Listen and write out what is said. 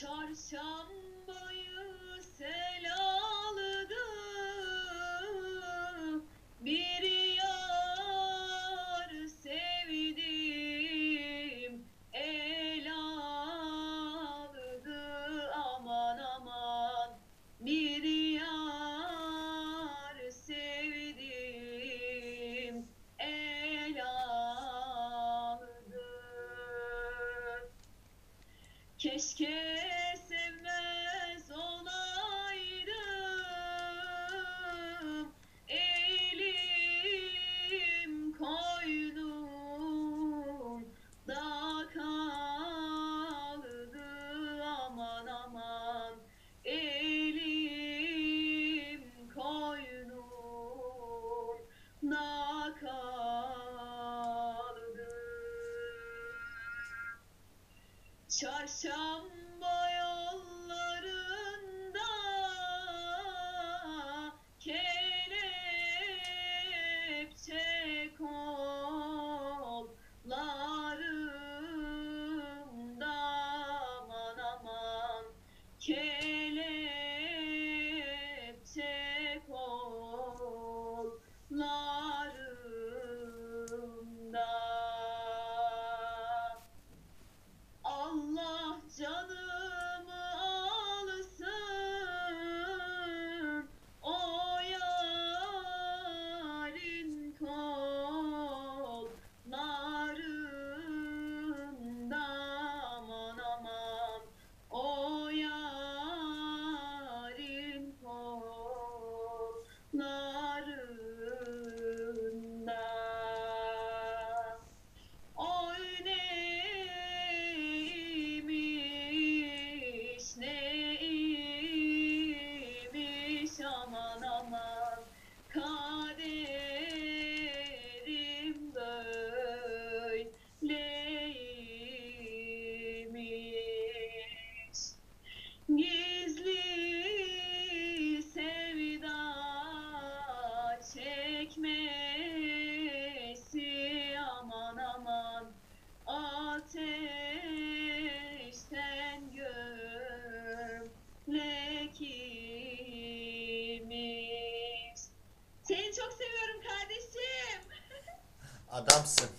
Çarşambayı selam Keşke Çarşamba. çekmesi aman aman ateşten gömlek. Seni çok seviyorum kardeşim. Adamsın.